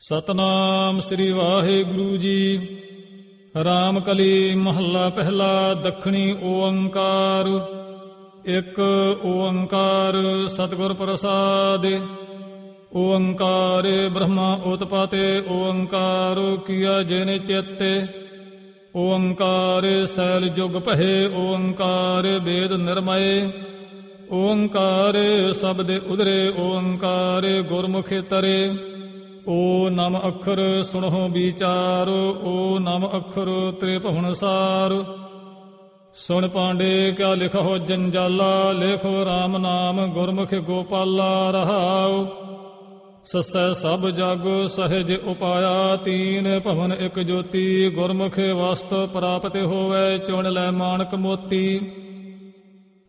ਸਤਨਾਮ ਸ੍ਰੀ ਵਾਹਿਗੁਰੂ ਜੀ। ਰਾਮ ਕਲੀ ਮਹੱਲਾ ਪਹਿਲਾ, ਦੱਖਣੀ ਓੰਕਾਰ ਇੱਕ ਓੰਕਾਰ ਸਤਿਗੁਰ ਪ੍ਰਸਾਦ। ਓੰਕਾਰ ਬ੍ਰਹਮਾ ਉਤਪਾਤੇ ਓੰਕਾਰ ਕੀਆ ਜਿਨ ਚਿੱਤੇ। ਓੰਕਾਰ ਸੈਲ ਜੁਗ ਪਹਿ ਓੰਕਾਰ ਵੇਦ ਨਿਰਮਏ। ਓੰਕਾਰ ਸ਼ਬਦ ਉਦਰੇ ਓੰਕਾਰ ਗੁਰਮੁਖੇ ਤਰੇ। ਓ ਨਮ ਅੱਖਰ ਸੁਣੋ ਵਿਚਾਰ, ਓ ਨਮ ਅੱਖਰ ਤ੍ਰੇ ਭਵਨ ਸਾਰ। ਸੁਣ ਪਾਂਡੇ ਕਿਆ ਲਿਖੋ ਜੰਜਾਲਾ, ਲਿਖੋ RAM ਨਾਮ ਗੁਰਮੁਖ ਗੋਪਾਲਾ ਰਹਾਉ। ਸਸੈ ਸਭ ਜਗ ਸਹਿਜ ਉਪਾਇਆ, ਤੀਨ ਭਵਨ ਇਕ ਜੋਤੀ, ਗੁਰਮੁਖ ਵਸਤ ਪ੍ਰਾਪਤ ਹੋਵੇ, ਚੁਣ ਲੈ ਮਾਨਕ ਮੋਤੀ।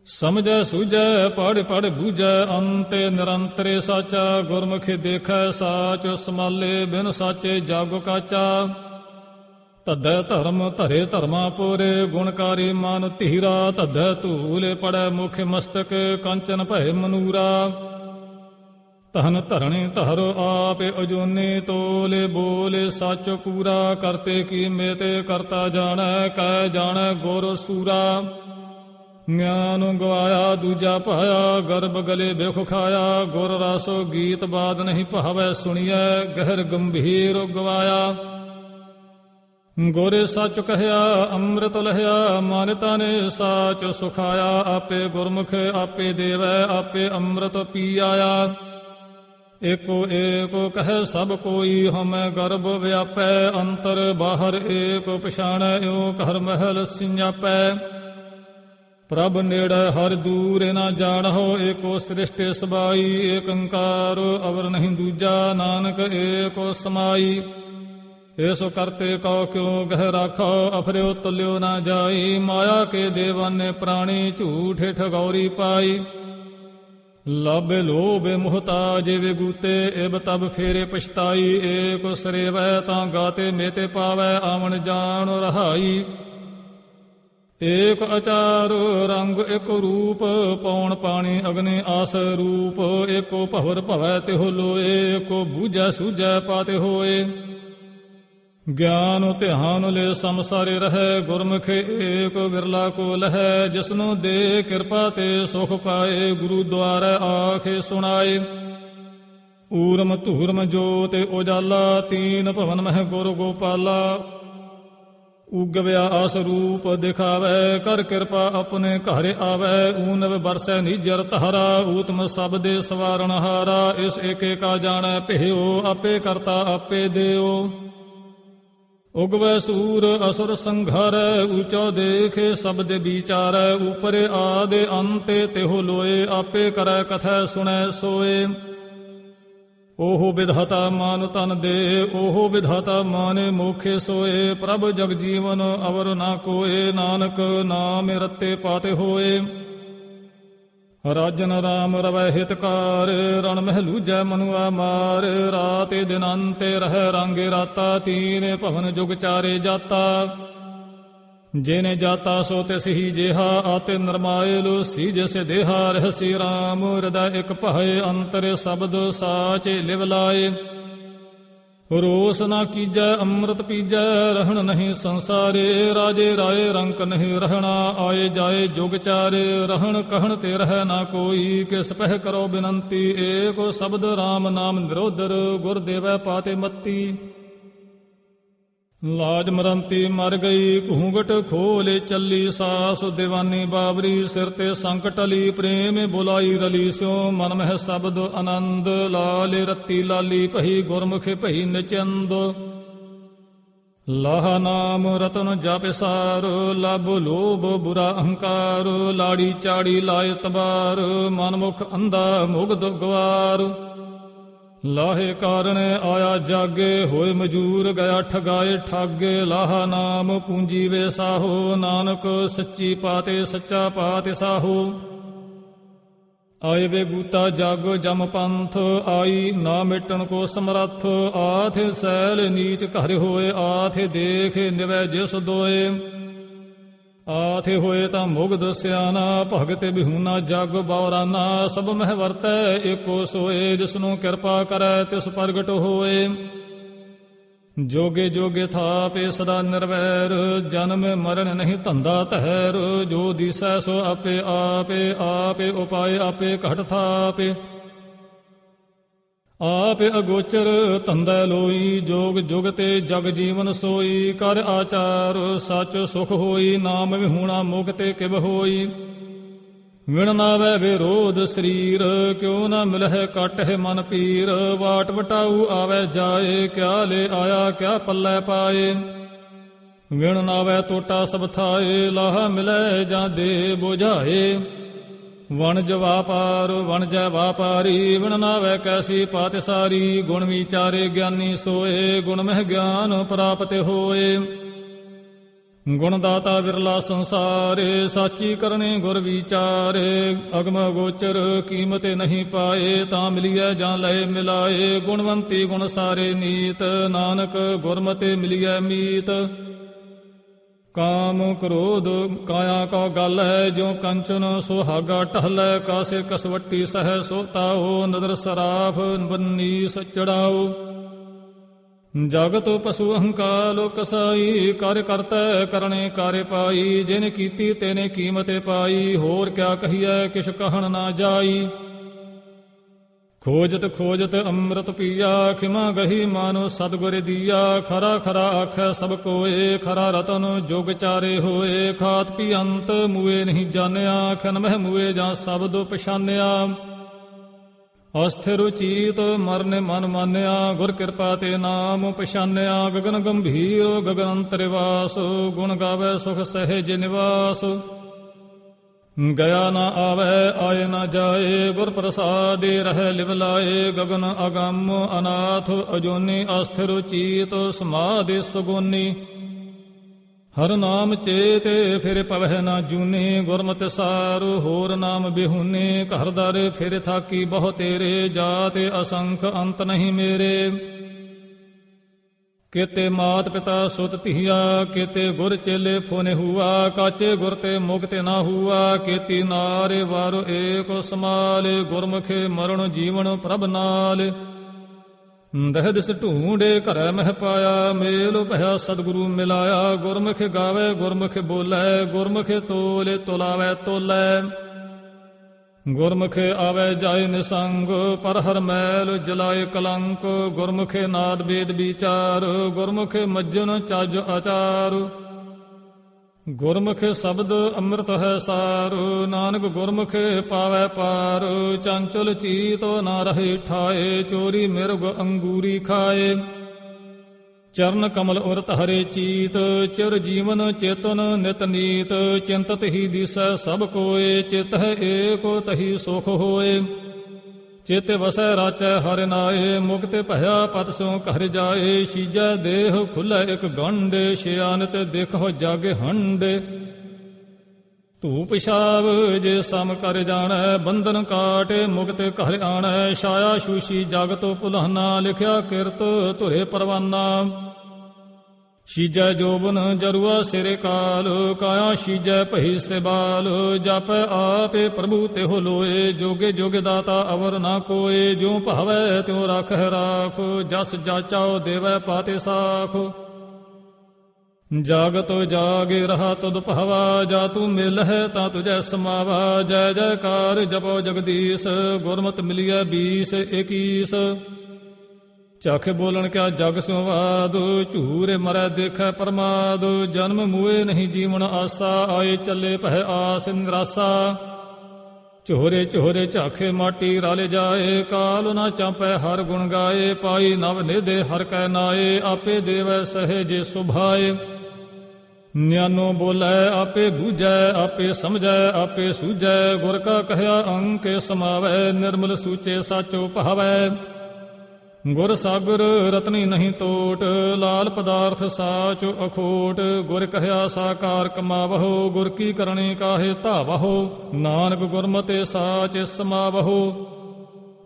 ਸਮਝੈ ਸੂਝੈ ਪੜ ਪੜ ਬੂਝੈ, ਅੰਤੇ ਨਿਰੰਤਰੇ ਸਾਚਾ, ਗੁਰਮੁਖੀ ਦੇਖੈ, ਸਾਚ ਸਮਾਲੇ ਬਿਨ ਸਾਚੇ ਜਗ ਕਾਚਾ। ਤਦੈ ਧਰਮ ਧਰੇ ਧਰਮਾ ਪੂਰੇ, ਗੁਣਕਾਰੀ ਮਨ ਧੀਰਾ, ਤਦੈ ਧੂਲੇ ਪੜੈ ਮੁਖ ਮਸਤਕ, ਕੰਚਨ ਭੈ ਮਨੂਰਾ। ਤਹਨ ਧਰਣੀ ਧਰੋ ਆਪੇ ਅਜੂਨੀ, ਤੋਲੇ ਬੋਲੇ ਸੱਚ ਪੂਰਾ ਕਰਤੇ ਕੀ ਮੇਤੇ ਕਰਤਾ ਜਾਣੈ, ਕਹਿ ਜਾਣੈ ਗੁਰ ਸੂਰਾ। ਗਿਆਨ ਗਵਾਇਆ, ਦੂਜਾ ਪਾਇਆ ਗਰਭ ਗਲੇ ਬਿਖ ਖਾਇਆ, ਗੁਰ ਰਸੋ ਗੀਤ ਬਾਦ ਨਹੀਂ ਭਾਵੈ ਸੁਣੀਐ, ਗਹਿਰ ਗੰਭੀਰ ਗਵਾਇਆ। ਗੋਰੇ ਸੱਚ ਕਹਿਆ, ਅੰਮ੍ਰਿਤ ਲਹਿਆ ਮਨ ਨੇ ਸਾਚ ਸੁਖਾਇਆ, ਆਪੇ ਗੁਰਮੁਖ ਆਪੇ ਦੇਵੈ, ਆਪੇ ਅੰਮ੍ਰਿਤ ਪੀ ਆਇਆ ਏਕੋ ਏਕੋ ਕਹੈ, ਸਭ ਕੋਈ ਹਮੈ ਗਰਭ ਵਿਆਪੈ, ਅੰਤਰ ਬਾਹਰ ਏਕ ਪਛਾਣੈ ਓ ਘਰ ਮਹਿਲ ਸਿੰਜਾਪੈ ਪ੍ਰਭ ਨੇੜੇ ਹਰ ਦੂਰ ਨਾ ਜਾਣਹੁ ਏਕੋ ਸ੍ਰਿਸ਼ਟਿ ਸਬਾਈ ਏਕ ਓੰਕਾਰ ਅਵਰ ਨਹੀਂ ਦੂਜਾ, ਨਾਨਕ ਏਕੋ ਸਮਾਈ। ਏਸੋ ਕਰਤੇ ਕਉ ਕਿਉ ਗਹਿ ਰਾਖੋ, ਅਫਰਿਓ ਤੁਲਿਓ ਨਾ ਜਾਈ, ਮਾਇਆ ਕੇ ਦੇਵਨ ਨੇ ਪ੍ਰਾਣੀ ਝੂਠੇ ਠਗੌਰੀ ਪਾਈ। ਲਾਭੇ ਲੋਭੇ ਮੁਹਤਾਜ ਵਿਗੂਤੇ ਇਬ ਤਬ ਫੇਰੇ ਪਛਤਾਈ। ਏਕ ਸਰੇਵੈ ਤਾਂ ਗਾਤੇ ਮੇਤੇ ਪਾਵੈ, ਆਵਣ ਜਾਣ ਰਹਾਈ। ਏਕ ਅਚਾਰ ਰੰਗ ਇਕ ਰੂਪ ਪੌਣ ਪਾਣੀ ਅਗਨੀ ਆਸ ਰੂਪ, ਏਕੋ ਭਵਰ ਭਵੈ ਤਿਹੁ ਲੋਏ, ਏਕੋ ਬੂਝੈ ਸੂਝੈ ਪਾਤੇ ਹੋਏ। ਗਿਆਨ ਧਿਆਨ ਲੈ ਸੰਸਾਰੇ ਰਹੈ, ਗੁਰਮੁਖ ਏਕ ਵਿਰਲਾ ਕੋ ਲਹੈ, ਜਿਸਨੂੰ ਦੇ ਕਿਰਪਾ ਤੇ ਸੁਖ ਪਾਏ, ਗੁਰੂ ਦੁਆਰੈ ਆਖੇ ਸੁਣਾਏ। ਊਰਮ ਧੂਰਮ ਜੋਤ ਉਜਾਲਾ, ਤੀਨ ਭਵਨ ਮਹਿ ਗੁਰ ਗੋਪਾਲਾ। ਉਗਵਿਆ ਆਸ ਰੂਪ ਦਿਖਾਵੇ, ਕਰ ਕਿਰਪਾ ਆਪਣੇ ਘਰ ਆਵੇ। ਊਨਵ ਬਰਸੈ ਨਿਜਰ ਤਹਰਾ ਊਤਮ ਸਬਦੇ ਸਵਾਰਨ ਹਾਰਾ। ਇਸ ਏਕੇ ਕਾ ਜਾਣੈ, ਭਿਓ ਆਪੇ ਕਰਤਾ ਆਪੇ ਦਿਓ। ਉਗਵੈ ਸੂਰ ਅਸੁਰ ਸੰਘਰ, ਊਚੋ ਦੇਖੇ ਸਬਦ ਵਿਚਾਰੈ। ਉਪਰੇ ਆਦੇ ਅੰਤੇ ਤਿਹੁ ਲੋਏ, ਆਪੇ ਕਰੈ ਕਥੈ ਸੁਣੈ ਸੋਏ। ਓਹ ਵਿਧਾਤਾ ਮਾਨ ਤਨ ਦੇ, ਓਹ ਵਿਧਾਤਾ ਮਾਨੇ ਮੋਖੇ ਸੋਏ, ਪ੍ਰਭ ਜਗ ਜੀਵਨ ਅਵਰ ਨਾ ਕੋਏ, ਨਾਨਕ ਨਾਮ ਰਤੇ ਪਾਤੇ ਹੋਏ। ਰਾਜਨ ਰਾਮ ਰਵੈ ਹਿਤਕਾਰ, ਰਣ ਮਹਿਲੂਜੈ ਮਨੁਆ ਮਾਰ, ਰਾਤੇ ਦਿਨ ਅੰਤੇ ਰਹਿ ਰਾਂਗੇ ਰਾਤਾ, ਤੀਨ ਭਵਨ ਜੁਗ ਚਾਰੇ ਜਾਤਾ। ਜਿਨੇ ਜਾਤਾ ਸੋ ਤਿਸ ਹੀ ਜੇਹਾ ਆਤੇ ਨਰਮਾਇਲ ਸੀ ਜਿਸੇ ਦੇਹਾ ਰਹਸੀ RAM ਹਿਰਦੈ ਇਕ ਭਏ ਅੰਤਰ ਸ਼ਬਦ ਸਾਚੇ ਲਿਵ ਲਾਏ। ਰੋਸ ਨਾ ਕੀਜੈ, ਅੰਮ੍ਰਿਤ ਪੀਜੈ, ਰਹਿਣ ਨਹੀਂ ਸੰਸਾਰੇ, ਰਾਜੇ ਰਾਏ ਰੰਕ ਨਹੀਂ ਰਹਿਣਾ, ਆਏ ਜਾਏ ਜੁਗ ਚਾਰੇ, ਰਹਿਣ ਕਹਿਣ ਤੇ ਰਹਿ ਨਾ ਕੋਈ, ਕਿਸ ਪਹਿ ਕਰੋ ਬਿਨੰਤੀ, ਏਕੋ ਸ਼ਬਦ RAM ਨਾਮ ਨਿਰੋਦਰ ਗੁਰ ਦੇਵੈ ਪਾਤੇ ਮੱਤੀ। ਲਾਜ ਮਰੰਤੀ ਮਰ ਗਈ ਘੂੰਗਟ ਖੋਲੇ ਚੱਲੀ ਸਾਸ, ਦੀਵਾਨੀ ਬਾਬਰੀ ਸਿਰ ਤੇ ਸੰਕਟਲੀ ਪ੍ਰੇਮ ਬੁਲਾਈ ਰਲੀ ਸਿਓ ਮਨ ਮਹਿ ਸ਼ਬਦ ਆਨੰਦ, ਲਾਲ ਰੱਤੀ ਲਾਲੀ, ਭਈ ਗੁਰਮੁਖ ਭਈ ਨਚੰਦ। ਲਾਹ ਨਾਮ ਰਤਨ ਜਪ ਸਾਰ, ਲਬ ਲੋਭ ਬੁਰਾ ਅਹੰਕਾਰ, ਲਾੜੀ ਚਾੜੀ ਲਾਇ ਤਬਾਰ ਮਨ ਮੁਖ ਅੰਧਾ ਮੁਗਧ ਗਵਾਰ। ਲਾਹੇ ਕਾਰਣ ਆਇਆ ਜਾਗੇ, ਹੋਏ ਮਜੂਰ ਗਿਆ ਠਗਾਏ ਠਾਗੇ, ਲਾਹ ਨਾਮ ਪੂੰਜੀ ਵੇ ਸਾਹੋ, ਨਾਨਕ ਸੱਚੀ ਪਾਤੇ ਸੱਚਾ ਪਾਤੇ ਸਾਹੋ। ਆਏ ਵੇ ਗੂਤਾ ਜਗ ਜਮ ਪੰਥ, ਆਈ ਨਾ ਮਿਟਣ ਕੋ ਸਮਰੱਥ, ਆਥੇ ਸੈਲ ਨੀਚ ਘਰ ਹੋਏ, ਆਥੇ ਦੇਖ ਨਿਵੈ ਜਿਸ ਦੋਏ। ਆਥੇ ਹੋਏ ਤਾਂ ਮੁਗਧ ਸਿਆਨਾ ਭਗਤ ਬਿਹੂਨਾ ਜਗ ਬੌਰਾਨਾ ਸਭ ਮਹਿ ਵਰਤੈ, ਏਕੋ ਸੋਏ, ਜਿਸਨੂੰ ਕਿਰਪਾ ਕਰੈ, ਤਿਸ ਪ੍ਰਗਟ ਹੋਏ। ਜੋਗੇ ਜੋਗੇ ਥਾਪੇ ਸਦਾ ਨਿਰਵੈਰ, ਜਨਮ ਮਰਨ ਨਹੀਂ ਧੰਦਾ ਧੈਰ ਜੋ ਦਿਸੈ ਸੋ ਆਪੇ ਆਪੇ ਆਪੇ ਉਪਾਏ ਆਪੇ ਘਟ ਥਾਪੇ। ਆਪ ਅਗੋਚਰ ਧੰਦਾ ਲੋਈ, ਜੋਗ ਜੁਗ ਤੇ ਜਗ ਜੀਵਨ ਸੋਈ, ਕਰ ਆਚਾਰ ਸਚ ਸੁਖ ਹੋਈ, ਨਾਮ ਵਿਹੂਣਾ ਮੁਖ ਤੇ ਕਿਬ ਹੋਈ। ਵਿਣ ਨਾਵੇ ਵਿਰੋਧ ਸਰੀਰ, ਕਿਉ ਨਾ ਮਿਲਹਿ ਹੈ ਮਨ ਪੀਰ, ਵਾਟ ਵਟਾਊ ਆਵੇ ਜਾਏ, ਕਿਆ ਲੈ ਆਇਆ, ਕਿਆ ਪੱਲੇ ਪਾਏ। ਵਿਣ ਨਾਵੇ ਟੋਟਾ ਸਭ ਥਾਏ, ਲਾਹ ਮਿਲੈ ਜਾਂ ਦੇ ਬੁਝਾਏ। ਵਣਜ ਵਾਪਾਰ ਵਣਜ ਵਾਪਾਰੀ ਵਿਣ ਨਾਵੇ ਕੈਸੀ ਪਾਤ ਸਾਰੀ ਗੁਣ ਵਿਚਾਰੇ ਗਿਆਨੀ ਸੋਏ, ਗੁਣ ਮਹਿ ਗਿਆਨ ਪ੍ਰਾਪਤ ਹੋਏ। ਗੁਣ ਦਾਤਾ ਵਿਰਲਾ ਸੰਸਾਰੇ, ਸਾਚੀ ਕਰਨੇ ਗੁਰ ਵਿਚਾਰੇ, ਅਗਮ ਗੋਚਰ ਕੀਮਤ ਨਹੀਂ ਪਾਏ, ਤਾਂ ਮਿਲਿਐ ਜਾਂ ਲਏ ਮਿਲਾਏ, ਗੁਣਵੰਤੀ ਗੁਣ ਸਾਰੇ ਨੀਤ ਨਾਨਕ ਗੁਰਮਤਿ ਮਿਲਿਐ ਮੀਤ। ਕਾਮ ਕ੍ਰੋਧ, ਕਾਇਆ ਕੋ ਗੱਲ ਹੈ, ਜੋ ਕੰਚਨ ਸੁਹਾਗਾ ਟਹਲੈ ਕਾਸੇ ਕਸਵੱਟੀ ਸਹਿ ਸੋਤਾਓ ਨਦਰ ਸਰਾਫ ਬੰਨੀ ਸਚੜਾਓ ਜਗਤ ਪਸ਼ੂ ਅਹੰਕਾਰ ਕਸਾਈ ਕਰ ਕਰਤੈ, ਕਰਨੇ ਕਾਰੇ ਪਾਈ, ਜਿਨ ਕੀਤੀ ਤੇਨੇ ਕੀਮਤੇ ਪਾਈ, ਹੋਰ ਕਿਆ ਕਹੀਐ, ਕਿਛ ਕਹਣ ਨਾ ਜਾਈ। ਖੋਜਤ ਖੋਜਤ ਅੰਮ੍ਰਿਤ ਪੀਆ, ਖਿਮਾ ਗਹੀ ਮਾਨੋ ਸਤਗੁਰ ਦੀਆ। ਖਰਾ ਖਰਾ ਆਖੈ ਸਭ ਕੋਏ, ਖਰਾ ਰਤਨ ਜੁਗ ਚਾਰੇ ਹੋਏ। ਖਾਤ ਪੀ ਅੰਤ ਮੂਏ ਨਹੀਂ ਜਾਣਿਆ, ਖਨ ਮਹਿ ਮੂਏ ਜਾਂ ਸਬਦ ਪਛਾਨਿਆ। ਅਸਥਿਰ ਚੀਤ ਮਰਨ ਮਨ ਮਾਨਿਆ, ਗੁਰ ਕਿਰਪਾ ਤੇ ਨਾਮ ਪਛਾਨਿਆ। ਗਗਨ ਗੰਭੀਰ ਗਗਨ ਅੰਤਰਿਵਾਸ ਗੁਣ ਗਾਵੇ ਸੁਖ ਸਹਿਜ ਨਿਵਾਸ। ਗਿਆ ਨਾ ਆਵੇ, ਆਏ ਨਾ ਜਾਏ ਗੁਰ ਪ੍ਰਸਾਦੇ ਰਹਿ ਲਿਵ ਲਾਏ, ਗਗਨ ਅਗੰਮ ਅਨਾਥ ਅਜੋਨੀ, ਅਸਥਿਰ ਚੀਤ ਸਮਾਦੇ ਸੁਗੋਨੀ। ਹਰ ਨਾਮ ਚੇਤੇ, ਫਿਰ ਪਵਹਿ ਨਾ ਜੂਨੇ, ਗੁਰਮਤਿ ਸਾਰ, ਹੋਰ ਨਾਮ ਬਿਹੂਨੀ, ਘਰ ਦਰ, ਫਿਰ ਥਾਕੀ ਬਹੁ ਤੇਰੇ, ਜਾਤ ਅਸੰਖ ਅੰਤ ਨਹੀਂ ਮੇਰੇ। ਕੇਤੇ ਮਾਤ ਪਿਤਾ ਸੁਤ ਧੀਆ, ਕੇਤੇ ਗੁਰ ਚੇਲੇ ਫੋਨੇ ਹੁਆ, ਕਾਚੇ ਗੁਰ ਤੇ ਮੁਕਤੇ ਨਾ ਹੁਆ, ਕੇਤੀ ਨਾਰੇ ਵਾਰ ਏਕ ਸਮਾਲ, ਗੁਰਮੁਖੇ ਮਰਨ ਜੀਵਨ ਪ੍ਰਭ ਨਾਲ। ਦਹਿ ਦਿਸ ਢੂੰਡੇ ਘਰੈ ਮਹਿ ਪਾਇਆ, ਮੇਲ ਭਇਆ ਸਤਿਗੁਰੂ ਮਿਲਾਇਆ, ਗੁਰਮੁਖ ਗਾਵੇ, ਗੁਰਮੁਖ ਬੋਲੇ, ਗੁਰਮੁਖ ਤੋਲੇ, ਤੁਲਾਵੇ ਤੋਲੇ। ਗੁਰਮੁਖੇ ਆਵੇ ਜਾਏ ਨਿਸੰਗ ਪਰ ਹਰ ਮੈਲ ਜਲਾਏ ਕਲੰਕ, ਗੁਰਮੁਖੇ ਨਾਦ ਵੇਦ ਵਿਚਾਰ, ਗੁਰਮੁਖ ਮੱਜਨ ਚੱਜ ਆਚਾਰ। ਗੁਰਮੁਖ ਸ਼ਬਦ ਅੰਮ੍ਰਿਤ ਹੈ ਸਾਰ, ਨਾਨਕ ਗੁਰਮੁਖੇ ਪਾਵੈ ਪਾਰ, ਚੰਚਲ ਚੀਤੋ ਨਾ ਰਹੇ ਠਾਏ, ਚੋਰੀ ਮਿਰਗ ਅੰਗੂਰੀ ਖਾਏ। ਚਰਨ ਕਮਲ ਉਰਤ ਹਰੇ ਚੀਤ, ਚਿਰ ਜੀਵਨ ਚੇਤਨ ਨਿਤ ਨੀਤ, ਚਿੰਤਤ ਹੀ ਦਿਸੈ ਸਭ ਕੋਏ, ਚਿਤ ਹੈ ਏਕੋ, ਤਹੀ ਸੁਖ ਹੋਏ। ਚਿਤ ਵਸੈ ਰਾਚੈ ਹਰਿ ਨਾਏ, ਮੁਕਤ ਭਇਆ ਪਤ ਸੋ ਘਰ ਜਾਏ, ਸੀਜੈ ਦੇਹ ਖੁੱਲੈ ਇਕ ਗੰਢ ਸਿਆਨਤ ਦੇਖੋ ਜਗ ਹੰਡ ਧੂਪ ਪਿਸ਼ਾਬ ਜੇ ਸਮ ਕਰ ਜਾਣੈ, ਬੰਧਨ ਕਾਟ ਮੁਕਤ ਘਰ ਆਣੈ। ਛਾਇਆ ਸ਼ੂਸ਼ੀ ਜਗ ਤੋਂ ਲਿਖਿਆ ਕਿਰਤ ਧੁਰੇ ਪਰਵਾਨਾ। ਸ਼ੀਜੈ ਜੋਬਨ ਜਰੂਆ ਸਿਰੇ ਕਾਲ, ਕਾਇਆ ਸ਼ੀਜੈ ਭਈ ਸਿਬਾਲ। ਜਪ ਆਪੇ ਪ੍ਰਭੂ ਤੇ ਹੋ ਲੋਏ, ਜੋਗੇ ਜੋਗੇ ਦਾਤਾ ਅਵਰ ਨਾ ਕੋਏ। ਜੋ ਭਾਵੈ ਤਿਉ ਰਖੈ ਰਾਖ, ਜਸ ਜਾਚਾਓ ਦੇਵੈ ਪਾਤੇ ਸਾਖ। ਜਾਗਤ ਜਾਗੇ ਰਹਾ ਤੁਧ ਭਾਵਾ ਜਾ ਤੂੰ ਮਿਲ ਹੈ ਤਾਂ ਤੁਝੈ ਸਮਾਵਾ। ਜੈ ਜੈਕਾਰ ਜਪੋ ਜਗਦੀਸ਼, ਗੁਰਮਤਿ ਮਿਲਿਆ 20 21 ਚਖ ਬੋਲਣ ਕਿਆ ਜਗ ਸੁਵਾਦ, ਝੂਰੇ ਮਰੈ ਦੇਖੈ ਪਰਮਾਦ। ਜਨਮ ਮੂਏ ਨਹੀਂ ਜੀਵਨ ਆਸਾ, ਆਏ ਚੱਲੇ ਪਹਿ ਆਸ ਨਿਰਾਸਾ। ਝੋਰੇ ਚੋਹਰੇ ਝਾਖੇ ਮਾਟੀ ਰਾਲੇ ਜਾਏ, ਕਾਲ ਨਾ ਚਾਪੈ ਹਰ ਗੁਣ ਗਾਏ, ਪਾਈ ਨਵ ਨਿਦੇ ਹਰ ਕੈ ਨਾਏ, ਆਪੇ ਦੇਵੈ ਸਹੇ ਜੇ ਸੁਭਾਏ। ਨਿਆਨੋ ਬੋਲੇ ਆਪੇ ਬੂਝੈ, ਆਪੇ ਸਮਝੈ, ਆਪੇ ਸੂਝੈ। ਗੁਰ ਕਾ ਕਹਿਆ, ਅੰਕੇ ਸਮਾਵੈ, ਨਿਰਮਲ ਸੂਚੇ ਸਾਚੋ ਭਾਵੈ। ਗੁਰ ਸਾਗਰ ਰਤਨੀ ਨਹੀਂ ਤੋਟ ਲਾਲ ਪਦਾਰਥ ਸਾਚ ਅਖੋਟ। ਗੁਰ ਕਹਿਆ, ਸਾਕਾਰ ਕਮਾਵਹੋ, ਗੁਰ ਕੀ ਕਰਨੀ ਕਾਹੇ ਧਾਵਹੋ। ਨਾਨਕ ਗੁਰਮਤਿ ਸਾਚ ਸਮਾਵਹੋ।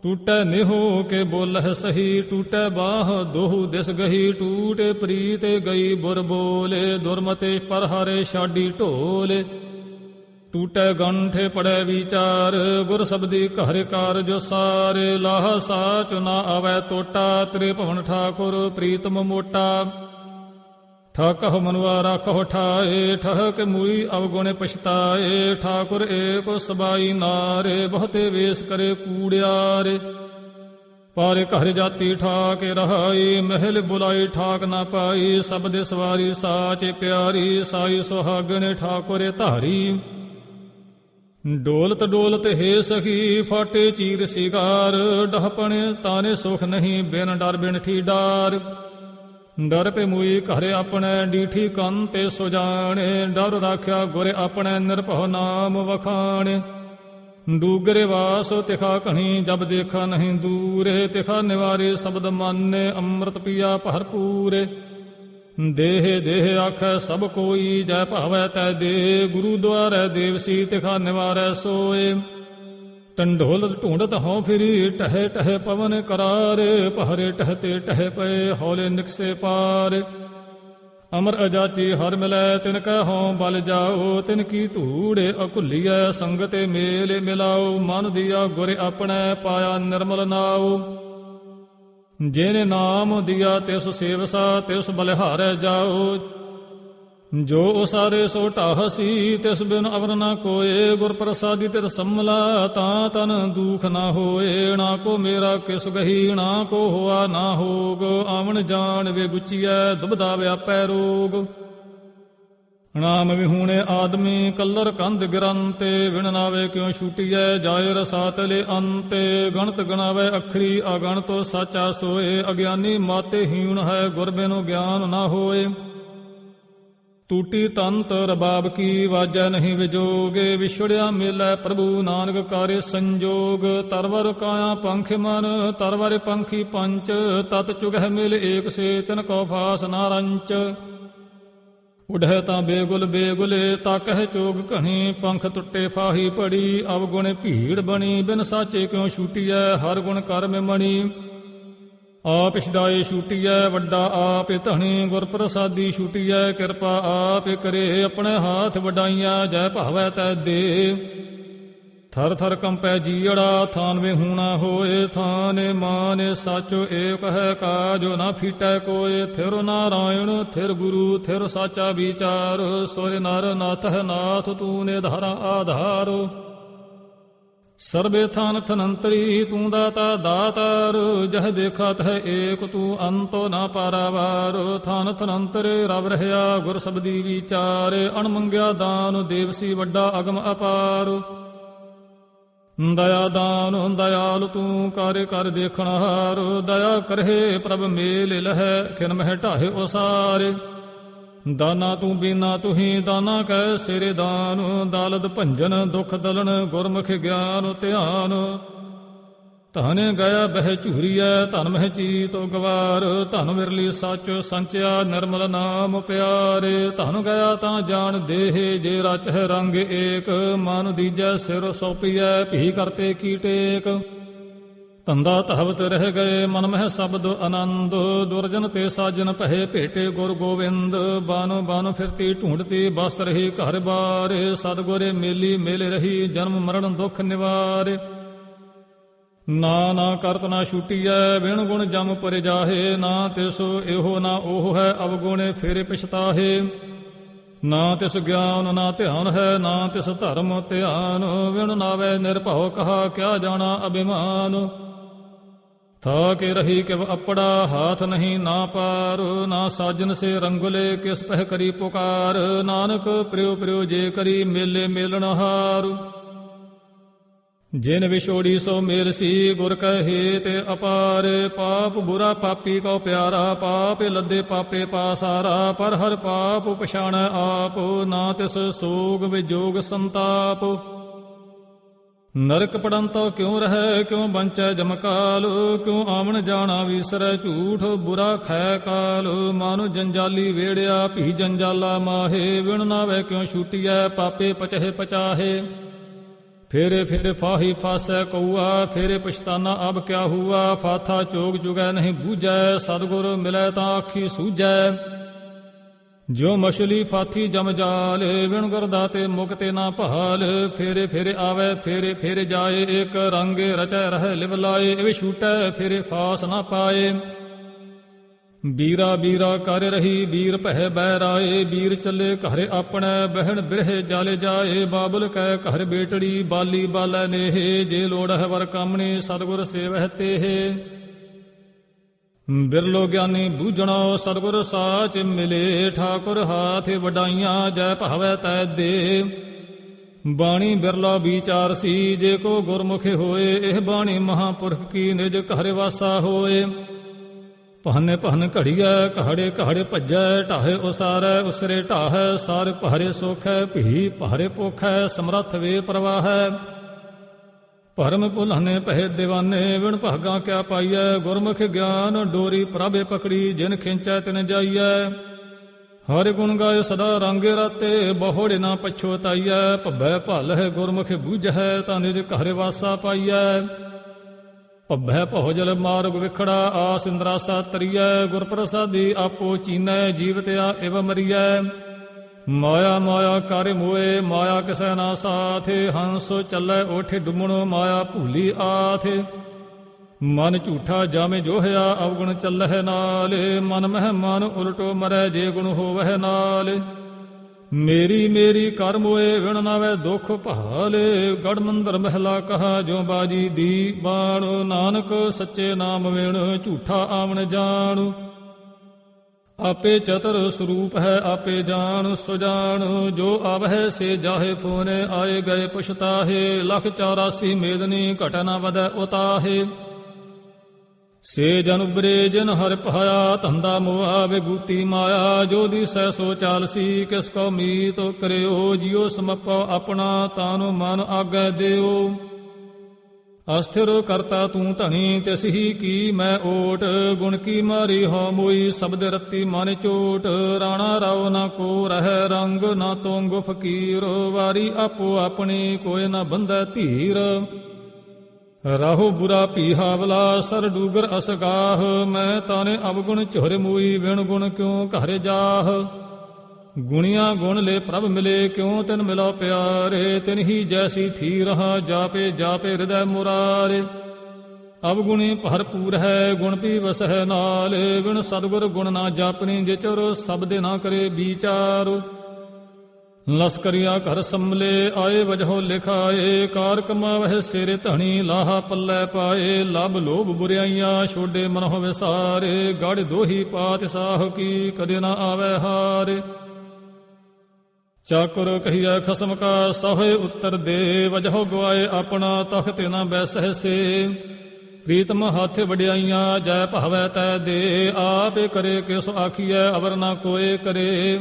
ਟੂਟੈ ਨਿਹੋ ਕੇ ਬੋਲਹਿ ਸਹੀ, ਟੂਟੈ ਬਾਹ ਦੋਹੂ ਦਿਸ ਗਹੀ, ਟੂਟੇ ਪ੍ਰੀਤ ਗਈ ਬੁਰ ਬੋਲੇ, ਦੁਰਮਤੇ ਪਰ ਹਰੇ ਛਾਡੀ ਢੋਲੇ। ਟੂਟੈ ਗੰਠੇ ਪੜੈ ਵਿਚਾਰ, ਗੁਰ ਸਬਦੀ ਘਰ ਜੋ ਸਾਰੇ, ਲਾਹ ਸਾਚ ਨਾ ਆਵੈ ਟੋਟਾ ਤ੍ਰਿਭਵਨ ਠਾਕੁਰ ਪ੍ਰੀਤਮ ਮੋਟਾ। ਠਾਕਹੁ ਮਨੁਆ ਰਾਖਹੁ ਠਾਏ, ਠਹਕ ਮੂਈ ਅਵਗੁਣ ਪਛਤਾਏ, ਠਾਕੁਰ ਏਕ ਸਬਾਈ ਨਾਰੇ, ਬਹੁਤੇ ਵੇਸ ਕਰੇ ਕੂੜਿਆਰੇ। ਪਾਰੇ ਘਰ ਜਾਤੀ ਠਾਕ ਰਹਾਈ, ਮਹਿਲ ਬੁਲਾਈ ਠਾਕ ਨਾ ਪਾਈ, ਸਭ ਸਵਾਰੀ ਸਾਚ ਪਿਆਰੀ, ਸਾਈ ਸੁਹਾਗਣ ਠਾਕੁਰੇ ਧਾਰੀ। ਡੋਲਤ ਡੋਲਤ ਹੈ ਸਖੀ, ਫਾਟੇ ਚੀਰ ਸਿਗਾਰ, ਡਹਪਣ ਤਾਨੇ ਸੁਖ ਨਹੀਂ ਬਿਨ ਡਰ ਬਿਨ ਠੀ ਡਾਰ। ਡਰ ਪੇ ਮੂਈ ਘਰੇ ਆਪਣੇ ਡੀਠੀ ਕੰਨ ਤੇ ਸੁਜਾਣੇ ਡਰ ਰਾਖਿਆ ਗੁਰ ਆਪਣੇ ਨਿਰਭਉ ਨਾਮ ਵਖਾਣੇ। ਡੂਗਰੇ ਵਾਸੋ ਤਿਖਾ ਕਣੀ ਜਬ ਦੇਖਾ ਨਹੀਂ ਦੂਰੇ, ਤਿਖਾ ਨਿਵਾਰੇ ਸ਼ਬਦ ਮਾਨੇ, ਅੰਮ੍ਰਿਤ ਪੀਆ ਭਰਪੂਰੇ। ਦੇਹ ਦੇਹ ਆਖੈ ਸਭ ਕੋਈ, ਜੈ ਭਾਵੈ ਤੈ ਦੇ, ਗੁਰੂ ਦੁਆਰੈ ਦੇਵਸੀ ਤਿਖਾ ਨਿਵਾਰੈ ਸੋਏ। ਟੰਡੋਲ ਢੂੰਡਤ ਹਉ ਫਿਰੀ, ਟਹਿ ਟਹਿ ਪਵਨ ਕਰਾਰੇ, ਪਹਰੇ ਟਹਤੇ ਟਹਿ ਪਏ, ਹੌਲੇ ਨਿਕਸੇ ਪਾਰ। ਅਮਰ ਅਜਾਚੀ ਹਰ ਮਿਲੈ, ਤਿਨ ਕੈ ਹਉ ਬਲ ਜਾਓ, ਤਿਨ ਕੀ ਧੂੜੇ ਅਕੁਲੀਐ, ਸੰਗਤੇ ਮੇਲ ਮਿਲਾਓ, ਮਨ ਦੀਆ ਗੁਰ ਆਪਣੇ ਪਾਇਆ ਨਿਰਮਲ ਨਾਉ ਜਿਨੇ ਨਾਮ ਦਿਆ ਤਿਸ ਸੇਵਸਾ, ਤਿਸ ਬਲਿਹਾਰੈ ਜਾਓ। ਜੋ ਉਸਾਰੇ ਸੋ ਢਾਹਸੀ, ਤਿਸ ਬਿਨ ਅਵਰ ਨਾ ਕੋਏ। ਗੁਰ ਪ੍ਰਸਾਦੀ ਤਿਰ ਸੰਮਲਾ, ਤਾਂ ਤਨ ਦੁਖ ਨਾ ਹੋਏ। ਨਾ ਕੋ ਮੇਰਾ ਕਿਸ ਗਹੀ, ਨਾ ਕੋ ਹੋਆ ਨਾ ਹੋਗ। ਆਵਣ ਜਾਣ ਵੇ ਗੁਚੀਐ, ਦੁਬਦਾ ਵਿਆਪੈ ਰੋਗ। ਨਾਮ ਵਿਹੂਣੇ ਆਦਮੀ, ਕੱਲਰ ਕੰਧ ਗਿਰੰਤੇ ਵਿਣ ਨਾਵੇ ਕਿਉ ਛੂਟੀਐ ਜਾਇ ਰਸਾਤਲੇ ਅੰਤੇ। ਗਣਤ ਗਣਾਵੇ ਅਖਰੀ, ਅਗਣਤੋ ਸਾਚਾ ਸੋਏ। ਅਗਿਆਨੀ ਮਾਤੇ ਹੀਣ ਹੈ, ਗੁਰ ਬਿਨੁ ਗਿਆਨ ਨਾ ਹੋਏ। ਟੂਟੀ ਤੰਤ ਰਬਾਬ ਕੀ ਵਾਜੈ ਨਹੀਂ ਵਿਜੋਗੇ, ਵਿਛੜਿਆ ਮਿਲੈ ਪ੍ਰਭੂ ਨਾਨਕ ਕਾਰੇ ਸੰਜੋਗ। ਤਰਵਰ ਕਾਇਆ ਪੰਖ ਮਨ, ਤਰਵਰ ਪੰਖੀ ਪੰਚ, ਤਤ ਚੁਗਹਿ ਮਿਲ ਏਕ ਸੇ ਤਿਨ ਕੋ ਫਾਸ ਨਾ ਰੰਚ। ਉਡਹਿ ਤਾਂ ਬੇਗੁਲ ਬੇਗੁਲੇ, ਤਾਕਹਿ ਚੋਗ ਘਣੀ, ਪੰਖ ਟੁੱਟੇ ਫਾਹੀ ਪੜੀ, ਅਵਗੁਣ ਭੀੜ ਬਣੀ, ਬਿਨ ਸਾਚੇ ਕਿਉ ਛੂਟੀਐ, ਹਰ ਗੁਣ ਕਰਮ ਮਣੀ। ਆਪ ਇਸ਼ਦਾਏ ਛੂਟੀਐ ਵੱਡਾ ਆਪ ਧਣੀ ਗੁਰ ਪ੍ਰਸਾਦੀ ਛੂਟੀਐ ਕਿਰਪਾ ਆਪ ਕਰੇ, ਆਪਣੇ ਹਾਥ ਵਡਾਈਆਂ, ਜੈ ਭਾਵੈ ਤੈ ਦੇ। ਥਰ ਥਰ ਕੰਪੈ ਜੀੜਾ ਥਾਨਵੇ ਹੂਣਾ ਹੋਏ ਥਾਨੇ ਮਾਨੇ ਸਾਚੋ ਏਕ ਹੈ ਕਾਜੋ, ਨਾ ਫੀਟੈ ਕੋਏ। ਥਿਰ ਨਾਰਾਇਣ, ਥਿਰ ਗੁਰੂ, ਥਿਰ ਸਾਚਾ ਵਿਚਾਰ। ਸੋਰੇ ਨਰ ਨਾਥ ਹੈ ਨਾਥ, ਤੂੰ ਨੇ ਧਾਰਾ ਆਧਾਰ। ਸਰਬੇ ਥਾਨ ਥਨੰਤਰੀ, ਤੂੰ ਦਾਤਾ ਦਾਤਾਰ, ਜਹ ਦੇਖਤ ਹੈ ਏਕ, ਤੂੰ ਅੰਤੋ ਨਾ ਪਾਰਾਵਾਰ। ਥਾਨ ਥਨੰਤਰੇ, ਰਵ ਰਹਿਆ ਗੁਰ ਸਬਦੀ ਵਿਚਾਰੇ। ਅਣਮੰਗਿਆ ਦਾਨ, ਦੇਵਸੀ ਵੱਡਾ ਅਗਮ ਅਪਾਰ। ਦਇਆ ਦਾਨ, ਦਇਆਲ ਤੂੰ ਕਰ ਕਰ ਦੇਖਣ ਹਾਰ। ਦਇਆ ਕਰਹਿ ਪ੍ਰਭ ਮੇਲ ਲਹਿ, ਖਿਨ ਮਹਿ ਢਾਹੇ ਉਸਾਰੇ। ਦਾਨਾ ਤੂੰ ਬੀਨਾ ਤੁਹੀ, ਦਾਨਾ ਕੈ ਸਿਰੇ ਦਾਨ। ਦਾਲਦ ਭੰਜਨ, ਦੁਖ ਦਲਨ ਗੁਰਮੁਖ ਗਿਆਨ, ਧਿਆਨ। ਧਨ ਗਿਆ ਬਹਿ ਝੂਰੀਐ, ਧਨ ਮਹਿ ਚੀਤੋ ਗਵਾਰ ਧਨ ਵਿਰਲੀ ਸੱਚ ਸੰਚਿਆ, ਨਿਰਮਲ ਨਾਮ ਪਿਆਰੇ। ਧਨ ਗਿਆ ਤਾਂ ਜਾਣ ਦੇਹ, ਜੇ ਰਚ ਹੈ ਰੰਗ ਏਕ। ਮਨ ਦੀਜੈ ਸਿਰ ਸੋਪੀਐ, ਭੀ ਕਰਤੇ ਕੀ ਟੇਕ। ਤੰਦਾ ਤਹਵਤ ਰਹਿ ਗਏ ਮਨ ਮਹਿ ਸ਼ਬਦ ਆਨੰਦ, ਦੁਰਜਨ ਤੇ ਸਾਜਨ ਪਹਿ ਭੇਟੇ ਗੁਰ ਗੋਬਿੰਦ ਬਾਨੋ ਬਾਨੋ ਫਿਰਤੀ ਢੂੰਡਤੀ ਬਸਤ ਰਹੀ ਘਰ ਬਾਰੇ, ਸਤਗੁਰੇ ਮੇਲੀ ਮੇਲ ਰਹੀ ਜਨਮ ਮਰਨ ਦੁਖ ਨਿਵਾਰੇ। ਨਾ ਨਾ ਕਰਤ ਨਾ ਛੂਟੀਐ, ਵਿਣ ਗੁਣ ਜਮ ਪਰ ਜਾਹੇ, ਨਾ ਤਿਸੋ ਇਹੋ ਨਾ ਉਹ ਹੈ ਅਵਗੁਣੇ ਫੇਰੇ ਪਛਤਾਹੇ। ਨਾ ਤਿਸ ਗਿਆਨ ਨਾ ਧਿਆਨ ਹੈ, ਨਾ ਤਿਸ ਧਰਮ ਧਿਆਨ, ਵਿਣ ਨਾਵੇ ਨਿਰਭਉ ਕਹਾ ਕਿਆ ਜਾਣਾ ਅਭਿਮਾਨ। ਥਾ ਕੇ ਰਹੀ ਕਿ ਅਪੜਾ ਹਾਥ ਨਹੀਂ ਨਾ ਪਾਰ, ਨਾ ਸਾਜਨ ਸੇ ਰੰਗੁਲੇ ਕਿਸ ਪਹਿ ਕਰੀ ਪੁਕਾਰ, ਨਾਨਕ ਪ੍ਰਿਉ ਪ੍ਰਿਉ ਜੇ ਕਰੀ ਮੇਲੇ ਮੇਲਣ ਹਾਰ। ਜਿਨ ਵਿਛੋੜੀ ਸੋ ਮੇਰ ਸੀ, ਗੁਰ ਕਹੇ ਤੇ ਅਪਾਰ। ਪਾਪ ਬੁਰਾ ਪਾਪੀ ਕੋ ਪਿਆਰਾ, ਪਾਪ ਲੱਦੇ ਪਾਪੇ ਪਾਸਾਰਾ ਪਰ ਹਰ ਪਾਪ ਪਛਾਣ ਆਪ, ਨਾ ਤਿਸ ਸੋਗ ਵਿਜੋਗ ਸੰਤਾਪ। ਨਰਕ ਪੜਨ ਤੋ ਕਿਉ ਰਹੈ, ਕਿਉ ਬੰਚੈ ਜਮਕਾਲ? ਕਿਉ ਆਵਣ ਜਾਣਾ ਵਿਸਰੈ ਝੂਠ, ਬੁਰਾ ਖੈ ਕਾਲ? ਮਾਨੁ ਜੰਜਾਲੀ ਵੇੜਿਆ, ਭੀ ਜੰਜਾਲਾ ਮਾਹੇ, ਵਿਣ ਨਾਵੇ ਕਿਉ ਛੂਟੀਐ, ਪਾਪੇ ਪਚਹਿ ਪਚਾਹੇ? ਫੇਰੇ ਫੇਰੇ ਫਾਹੀ ਫਾਸੈ ਕਉਆ ਫੇਰੇ ਪਛਤਾਨਾ ਅਬ ਕਿਆ ਹੁਆ? ਫਾਥਾ ਚੋਗ ਚੁਗੈ ਨਹੀਂ ਬੂਝੈ, ਸਤਗੁਰ ਮਿਲੈ ਤਾਂ ਆਖੀ ਸੂਝੈ। ਜੋ ਮਛਲੀ ਫਾਥੀ ਜਮ ਜਾਲ, ਵਿਣ ਗੁਰਦਾ ਤੇ ਮੁਕਤੇ ਨਾ ਭਾਲ। ਫੇਰੇ ਫੇਰੇ ਆਵੇ, ਫੇਰੇ ਫੇਰੇ ਜਾਏ ਇੱਕ ਰੰਗ ਰਚੈ ਰਹਿ ਲਿਵ ਲਾਏ, ਇਹ ਛੂਟੈ, ਫੇਰੇ ਫਾਸ ਨਾ ਪਾਏ। ਬੀਰਾ ਬੀਰਾ ਕਰ ਰਹੀ ਬੀਰ ਪਹਿ ਬਹਿ ਰਾਏ ਬੀਰ ਚੱਲੇ ਘਰ ਆਪਣੇ, ਬਹਿਣ ਬਿਰਹਿ ਜਾਲੇ ਜਾਏ। ਬਾਬਲ ਕਹਿ ਘਰ ਬੇਟੜੀ, ਬਾਲੀ ਬਾਲੈ ਨੇਹ, ਜੇ ਲੋੜ ਹੈ ਵਰ ਕਾਮਣੀ, ਸਤਿਗੁਰ ਸੇਵਹਿ ਤੇਹ। ਬਿਰਲੋ ਗਿਆਨੀ ਬੂਝਣੋ ਸਤਿਗੁਰ ਸਾਚ ਮਿਲੇ, ਠਾਕੁਰ ਹਾਥ ਵਡਾਈਆਂ ਜੈ ਭਾਵੈ ਤੈ ਦੇ। ਬਾਣੀ ਬਿਰਲਾ ਵਿਚਾਰ ਸੀ, ਜੇ ਕੋ ਗੁਰਮੁਖ ਹੋਏ, ਇਹ ਬਾਣੀ ਮਹਾਪੁਰਖ ਕੀ ਨਿਜ ਘਰ ਵਾਸਾ ਹੋਏ। ਭਨ ਪਹਨ ਘੜੀਐ ਕਹੜੇ ਕਹੜੇ ਭੱਜੈ, ਢਾਹੇ ਉਸਾਰੈ, ਉਸਰੇ ਢਾਹੈ, ਸਾਰ ਪਹਰੇ ਸੋਖੈ ਭੀ ਪਹਰੇ ਪੋਖੈ, ਸਮਰੱਥ ਵੇ ਪ੍ਰਵਾਹੈ। ਭਰਮ ਭੁਲਾਨੇ ਪਹਿ دیਵਾਨੇ ਵਿਣ ਭਾਗਾ ਕਿਆ ਪਾਈਐ? ਗੁਰਮੁਖ ਗਿਆਨ ਡੋਰੀ ਪ੍ਰਭੇ ਪਕੜੀ, ਜਿਨ ਖਿੰਚੈ ਤਿਨ ਜਾਈਐ। ਹਰਿ ਗੁਣ ਗਾਇ ਸਦਾ ਰੰਗੇ ਰਾਤੇ, ਬਹੁੜੇ ਨਾ ਪਛੋਤਾਈਐ ਭੱਬੈ ਹੈ ਗੁਰਮੁਖ ਬੂਝੈ ਤਾਂ ਨਿਜ ਘਰ ਵਾਸਾ ਪਾਈਐ। ਭੱਬੈ ਭੋਜਲ ਮਾਰਗ ਵਿਖੜਾ, ਆਸ ਇੰਦਰਾਸਾ ਤਰੀਐ। ਗੁਰ ਪ੍ਰਸਾਦੀ ਆਪੋ ਚੀਨੈ, ਜੀਵਤਿਆ ਇਵ ਮਰੀਐ। ਮਾਇਆ ਮਾਇਆ ਕਰ ਮੋਏ, ਮਾਇਆ ਕਿਸੈ ਨਾ ਸਾਥੇ, ਹੰਸ ਚੱਲੈ ਓਠੇ ਡੁੰਮਣੋ, ਮਾਇਆ ਭੂਲੀ ਆਥੇ। ਮਨ ਝੂਠਾ ਜਾਮੇ ਜੋਹਿਆ, ਅਵਗੁਣ ਚੱਲਹਿ ਨਾਲੇ। ਮਨ ਮਹਿ ਮਨ ਉਲਟੋ ਮਰੈ, ਜੇ ਗੁਣ ਹੋਵਹਿ ਨਾਲੇ। ਮੇਰੀ ਮੇਰੀ ਕਰ ਮੋਏ, ਵਿਣ ਨਾਵੇ ਦੁਖ ਭਾਲੇ। ਗੜ ਮੰਦਰ ਮਹਿਲਾ ਕਹਾ ਜੋ ਬਾਜੀ ਦੀ ਬਾਣ। ਨਾਨਕ ਸੱਚੇ ਨਾਮ ਵਿਣ, ਝੂਠਾ ਆਵਣ ਜਾਣ। ਆਪੇ ਚਤਰ ਸਰੂਪ ਹੈ, ਆਪੇ ਜਾਣ ਸੁਜਾਨ ਜੋ ਆਵਹਿ ਸੇ ਜਾਹੇ ਫੋਨੇ, ਆਏ ਗਏ ਪੁਛਤਾਹੇ। ਲਖ 84 ਮੇਦਨੀ ਘਟਨਾ ਵਦੈ ਉਤਾਹੇ। ਸੇ ਜਨ ਉਬਰੇ ਜਿਨ ਹਰ ਪਾਇਆ ਧੰਦਾ ਮੋਹਾ ਵਿਗੂਤੀ ਮਾਇਆ। ਜੋ ਦਿਸੈ ਸੋ ਚਾਲਸੀ, ਕਿਸ ਕੋ ਮੀਤ ਕਰਿਓ। ਜਿਉ ਸਮਪੋ ਆਪਣਾ, ਤਾਨੁ ਮਨ ਆਗੈ ਦਿਓ। ਅਸਥਿਰ ਕਰਤਾ ਤੂੰ ਧਣੀ, ਤਿਸ ਹੀ ਕੀ ਮੈਂ ਓਟ। ਗੁਣ ਕੀ ਮਾਰੀ ਹੋ ਮੋਈ, ਸ਼ਬਦ ਰਤੀ ਮਨ ਚੋਟ। ਰਾਣਾ ਰਾਉ ਨਾ ਕੋ ਰਹਿ ਰੰਗ, ਨਾ ਤੋਂਗ ਫਕੀਰ ਵਾਰੀ ਆਪੋ ਆਪਣੀ ਕੋਈ ਨਾ ਬੰਧੈ ਧੀਰ। ਰਾਹੋ ਬੁਰਾ ਪੀਹਾਵਲਾ ਸਰ ਡੂਗਰ ਅਸਗਾਹ। ਮੈਂ ਤਾਨੇ ਅਵਗੁਣ ਝੁਰ ਮੂਈ, ਵਿਣ ਗੁਣ ਕਿਉ ਘਰ ਜਾਹ? ਗੁਣੀਆਂ ਗੁਣ ਲੈ ਪ੍ਰਭ ਮਿਲੇ, ਕਿਉ ਤਿਨ ਮਿਲੋ ਪਿਆਰੇ? ਤਿਨ ਹੀ ਜੈਸੀ ਥੀ ਰਹਾ, ਜਾਪੇ ਜਾਪੇ ਹਿਰਦੈ ਮੁਰਾਰੇ। ਅਵਗੁਣੀ ਭਰਪੂਰ ਹੈ, ਗੁਣ ਪੀ ਵਸਹਿ ਨਾਲ। ਵਿਣ ਸਤਿਗੁਰ ਗੁਣ ਨਾ ਜਾਪਨੀ ਜਿਚਰ ਸਬਦੇ ਨਾ ਕਰੇ ਵਿਚਾਰ। ਲਸਕਰੀਆ ਘਰ ਸੰਭਲੇ, ਆਏ ਵਜਹੋ ਲਿਖਾਏ। ਕਾਰ ਕਮਾਵਹਿ ਸਿਰ ਧਣੀ, ਲਾਹਾ ਪੱਲੇ ਪਾਏ। ਲਬ ਲੋਭ ਬੁਰਿਆਈਆਂ, ਛੋਡੇ ਮਨਹੁ ਵਿਸਾਰੇ ਗੜ ਦੋਹੀ ਪਾਤ ਸਾਹ ਕੀ, ਕਦੇ ਨਾ ਆਵੇ ਹਾਰੇ। ਚਾਕੁਰ ਕਹੀਆ ਖਸਮ ਕਾ ਸਹੇ ਉੱਤਰ ਦੇ, ਵਜਹੋ ਗਵਾਏ ਆਪਣਾ ਤਖਤ ਨਾ ਬੈਸਹਿ ਸੇ। ਪ੍ਰੀਤਮ ਹੱਥ ਵਡਿਆਈਆਂ, ਜੈ ਭਵੈ ਤੈ ਦੇ। ਆਪੇ ਕਰੇ ਕਿਸ ਆਖੀਐ, ਅਵਰ ਨਾ ਕੋਏ ਕਰੇ।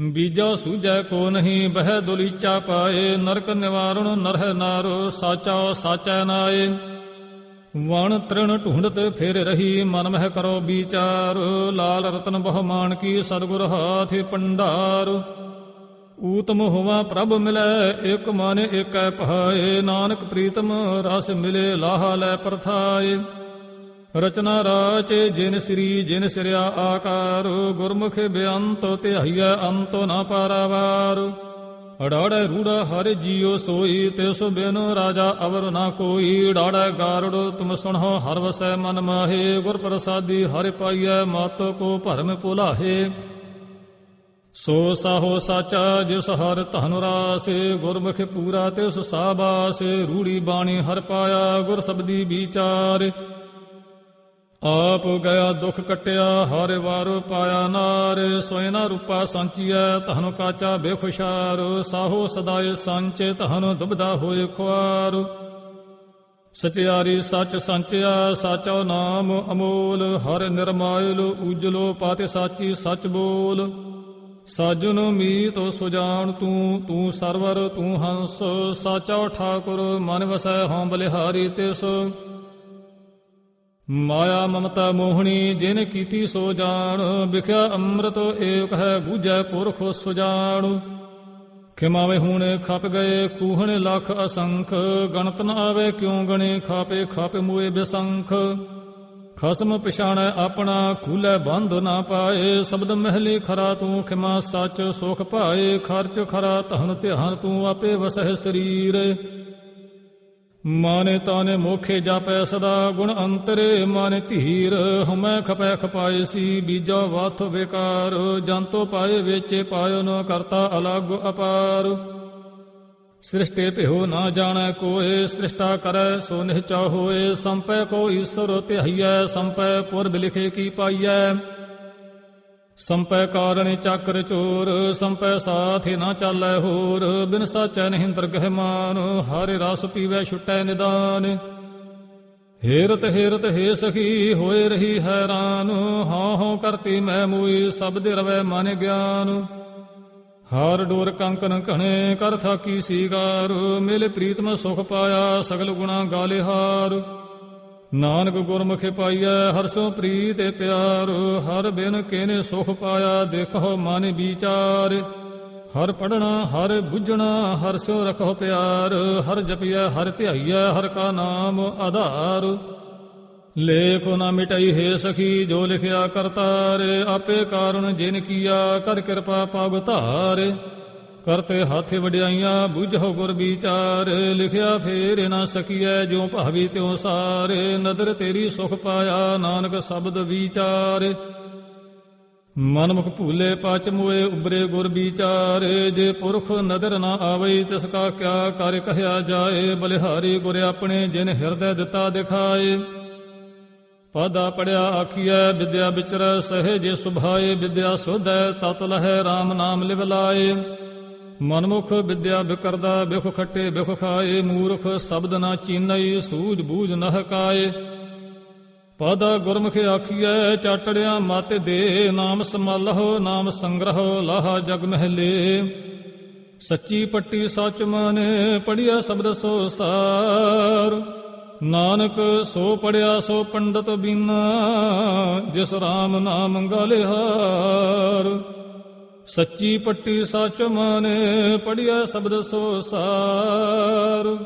ਬੀਜਾ ਸੂਜੈ ਕੋ ਨਹੀਂ, ਬਹਿ ਦੁਲੀਚਾ ਪਾਏ। ਨਰਕ ਨਿਵਾਰਣ ਨਰਹਿ ਨਾਰੋ, ਸਾਚਾ ਸਾਚੈ ਨਾਏ। ਵਣ ਤ੍ਰਿਣ ਢੂੰਡਤ ਫਿਰ ਰਹੀ, ਮਨ ਮਹਿ ਕਰੋ ਵਿਚਾਰ। ਲਾਲ ਰਤਨ ਬਹੁ ਮਾਨ ਕੀ ਸਤਿਗੁਰ ਹਾਥ ਪੰਡਾਰ। ਊਤਮ ਹੋਵਾ ਪ੍ਰਭ ਮਿਲੈ ਇਕ ਮਨ ਏਕੈ ਪਹਾਏ, ਨਾਨਕ ਪ੍ਰੀਤਮ ਰਸ ਮਿਲੇ, ਲਾਹਾ ਲੈ ਪਰਥਾਏ। ਰਚਨਾ ਰਾਚ, ਜਿਨ ਸ੍ਰੀ ਜਿਨ ਸਿਰਿਆ ਆਕਾਰ, ਗੁਰਮੁਖ ਬੇਅੰਤ ਧਿਆਈਐ, ਅੰਤ ਨਾ ਪਾਰਾਵਾਰ। ਅੜਾੜੈ ਰੂੜਾ ਹਰ ਜੀਉ ਸੋਈ, ਤਿਸ ਬਿਨ ਰਾਜਾ ਅਵਰ ਨਾ ਕੋਈ। ਡਾੜੈ ਗਾਰੜ, ਤੁਮ ਸੁਣੋ ਹਰ ਵਸੈ ਮਨ ਮਾਹੇ ਗੁਰ ਪ੍ਰਸਾਦੀ ਹਰਿ ਪਾਈਐ, ਮਤ ਕੋ ਭਰਮ ਭੁਲਾਹੇ। ਸੋ ਸਾਹੋ ਸਚ ਜਿਸ ਹਰ ਧਨ ਰਾਸ, ਗੁਰਮੁਖ ਪੂਰਾ ਤਿਸ ਸਾਬਾਸ, ਰੂੜੀ ਬਾਣੀ ਹਰ ਪਾਇਆ ਗੁਰ ਸਬਦੀ ਵਿਚਾਰ। ਆਪ ਗਿਆ ਦੁਖ ਕਟਿਆ, ਹਰ ਵਾਰ ਪਾਇਆ ਨਾਰ। ਸੋਇਨਾ ਰੂਪਾ ਸੰਚੀਐ ਤਹਨ ਕਾਚਾ ਬੇਖੁਸ਼ਾਰ। ਸਾਹੋ ਸਦਾਏ ਸੰਚੇ ਤਹਨ ਦੁਬਦਾ ਹੋਏ ਖੁਆਰ। ਸਚਿਆਰੀ ਸਚ ਸੰਚਿਆ, ਸਾਚੋ ਨਾਮ ਅਮੋਲ। ਹਰ ਨਿਰਮਾਇਲ, ਉਜਲੋ ਪਾਤੇ ਸਾਚੀ ਸਚ ਬੋਲ। ਸਾਜਨ ਮੀਤ ਸੁਜਾਨ ਤੂੰ ਤੂੰ ਸਰਵਰ, ਤੂੰ ਹੰਸ, ਸਾਚਾ ਠਾਕੁਰ, ਮਨ ਵਸੈ ਹਉ ਬਲਿਹਾਰੀ ਤਿਸ। ਮਾਇਆ ਮਮਤਾ ਮੋਹਣੀ, ਜਿਨ ਕੀਤੀ ਸੋ ਜਾਣ, ਵਿਖਿਆ ਅੰਮ੍ਰਿਤ ਏਕ ਹੈ ਬੂਝੈ ਪੁਰਖ ਸੁਜਾਣ। ਖਿਮਾਵੇ ਹੁਣ ਖਪ ਗਏ ਖੂਹਣ ਲੱਖ ਅਸੰਖ, ਗਣਤ ਨ ਆਵੇ ਕਿਉ ਗਣੇ, ਖਾਪੇ ਖਾਪੇ ਮੂਏ ਬਿਸੰਖ। ਖਸਮ ਪਛਾਣੈ ਆਪਣਾ ਖੂਲੇ ਬੰਧ ਨਾ ਪਾਏ, ਸ਼ਬਦ ਮਹਿਲੀ ਖਰਾ ਤੂੰ ਖਿਮਾ ਸੱਚ, ਸੁਖ ਪਾਏ ਖਰਚ ਖਰਾ ਧਨ ਧਿਆਨ ਤੂੰ ਆਪੇ ਵਸਹਿ ਸਰੀਰ। ਮਾਨੇ ਤਾਨੇ ਮੋਖੇ ਜਾਪੈ ਸਦਾ, ਗੁਣ ਅੰਤਰੇ ਮਾਨੇ ਧੀਰ। ਹਮੈ ਖਪੈ ਖਪਾਏ ਸੀ, ਬੀਜਾ ਵਾਥ ਵਿਕਾਰ। ਜੰਤੋ ਪਾਏ ਵੇਚੇ ਪਾਇਓ ਨ ਕਰਤਾ ਅਲੱਗ ਅਪਾਰ। ਸ੍ਰਿਸ਼ਟੇ ਭਿਓ ਨਾ ਜਾਣੈ ਕੋਏ, ਸ੍ਰਿਸ਼ਟਾ ਕਰੈ ਸੋ ਨਿਹਚਾ ਹੋਏ। ਸੰਪੈ ਕੋ ਈਸ਼ਵਰ ਧਿਆਈਐ, ਸੰਪੈ ਪੁਰਬ ਲਿਖੇ ਕੀ ਪਾਈਐ। ਸੰਪੈ ਕਾਰਣ ਚੱਕਰ ਚੋਰ, ਸੰਪੈ ਸਾਥ ਨਾ ਚਾਲੈ ਹੋਰ। ਬਿਨ ਸਾਚੈ ਨਹੀਂ ਦਰਗਹਿ ਮਾਨ ਹਰਿ ਰਸ ਪੀਵੈ ਛੁਟੈ ਨਿਦਾਨ। ਹੇਰਤ ਹੇਰਤ ਹੇ ਸਖੀ, ਹੋਏ ਰਹੀ ਹੈਰਾਨ। ਹਾਂ ਹਾਂ ਕਰਤੀ ਮੈਂ ਮੂਈ, ਸਬਦ ਰਵੈ ਮਨ ਗਿਆਨ। ਹਾਰ ਡੋਰ ਕੰਕਨ ਘਣੇ ਕਰ ਥਾਕੀ ਸੀਗਾਰ ਮਿਲ ਪ੍ਰੀਤਮ ਸੁਖ ਪਾਇਆ ਸਗਲ ਗੁਣਾ ਗਾਲੇ ਹਾਰ ਨਾਨਕ ਗੁਰਮੁਖ ਪਾਈਐ ਹਰਸੋ ਪ੍ਰੀਤ ਪਿਆਰ, ਹਰ ਬਿਨ ਕੇਨੇ ਸੁਖ ਪਾਇਆ ਦੇਖੋ ਮਨ ਵਿਚਾਰ। ਹਰ ਪੜਨਾ ਹਰ ਬੁੱਝਣਾ, ਹਰ ਸੋ ਰਖੋ ਪਿਆਰ, ਹਰ ਜਪਿਐ, ਹਰ ਧਿਆਈਐ, ਹਰ ਕਾ ਨਾਮ ਆਧਾਰ। ਲੇਖ ਨਾ ਮਿਟਈ ਹੈ ਸਖੀ, ਜੋ ਲਿਖਿਆ ਕਰਤਾਰੇ, ਆਪੇ ਕਾਰਨ ਜਿਨ ਕੀਆ, ਕਰ ਕਿਰਪਾ ਪਾਗ ਧਾਰ। ਕਰਤੇ ਹੱਥ ਵਡਿਆਈਆਂ, ਬੁਝੋ ਗੁਰ ਵਿਚਾਰ। ਲਿਖਿਆ ਫੇਰ ਨਾ ਸਕੀਐ, ਜਿਉ ਭਾਵੀ ਤਿਉ ਸਾਰੇ। ਨਦਰ ਤੇਰੀ ਸੁਖ ਪਾਇਆ, ਨਾਨਕ ਸ਼ਬਦ ਵਿਚਾਰ। ਮਨਮੁਖ ਭੂਲੇ ਪਾਚ ਮੋਏ ਉਬਰੇ ਗੁਰ ਵਿਚਾਰ। ਜੇ ਪੁਰਖ ਨਦਰ ਨਾ ਆਵੇ ਤਿਸ ਕਾ ਕਿਆ ਕਰ ਕਹਿਆ ਜਾਏ। ਬਲਿਹਾਰੀ ਗੁਰ ਆਪਣੇ, ਜਿਨ ਹਿਰਦੈ ਦਿੱਤਾ ਦਿਖਾਏ। ਪਦਾ ਪੜਿਆ ਆਖੀਐ, ਵਿਦਿਆ ਵਿਚਰੈ ਸਹਿਜੇ ਸੁਭਾਏ, ਵਿਦਿਆ ਸੋਧੈ ਤਤ ਲਹੈ RAM ਨਾਮ ਲਿਵ ਲਾਏ। ਮਨਮੁਖ ਵਿਦਿਆ ਬਿਕਰਦਾ ਬਿਖ ਖੱਟੇ ਬਿਖ ਖਾਏ, ਮੂਰਖ ਸ਼ਬਦ ਨਾ ਚੀਨਈ, ਸੂਝ ਬੂਝ ਨਹ ਕਾਏ। ਪਦ ਗੁਰਮੁਖ ਆਖੀਐ, ਚਾਟੜਿਆ ਮਤ ਦੇ, ਨਾਮ ਸਮਾਲਹੁ, ਨਾਮ ਸੰਗ੍ਰਹ, ਲਾਹਾ ਜਗ ਮਹਿਲੇ। ਸੱਚੀ ਪੱਟੀ ਸੱਚ ਮਾਨੇ ਪੜਿਆ ਸ਼ਬਦ ਸੋ ਸਾਰ। ਨਾਨਕ ਸੋ ਪੜਿਆ ਸੋ ਪੰਡਤ ਬਿਨਾ, ਜਿਸ RAM ਨਾਮ ਗਲਿਹਾਰ। ਸੱਚੀ ਪੱਟੀ ਸੱਚ ਮਾਨੇ, ਪੜਿਆ ਸ਼ਬਦ ਸੋ ਸਾਰ।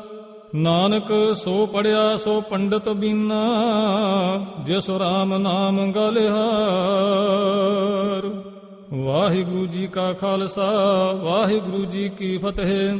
ਨਾਨਕ ਸੋ ਪੜਿਆ ਸੋ ਪੰਡਤ ਬਿਨਾ, ਜਿਸ RAM ਨਾਮ ਗਲਿਹਾਰ। ਵਾਹਿਗੁਰੂ ਜੀ ਕਾ ਖਾਲਸਾ, ਵਾਹਿਗੁਰੂ ਜੀ ਕੀ ਫਤਿਹ।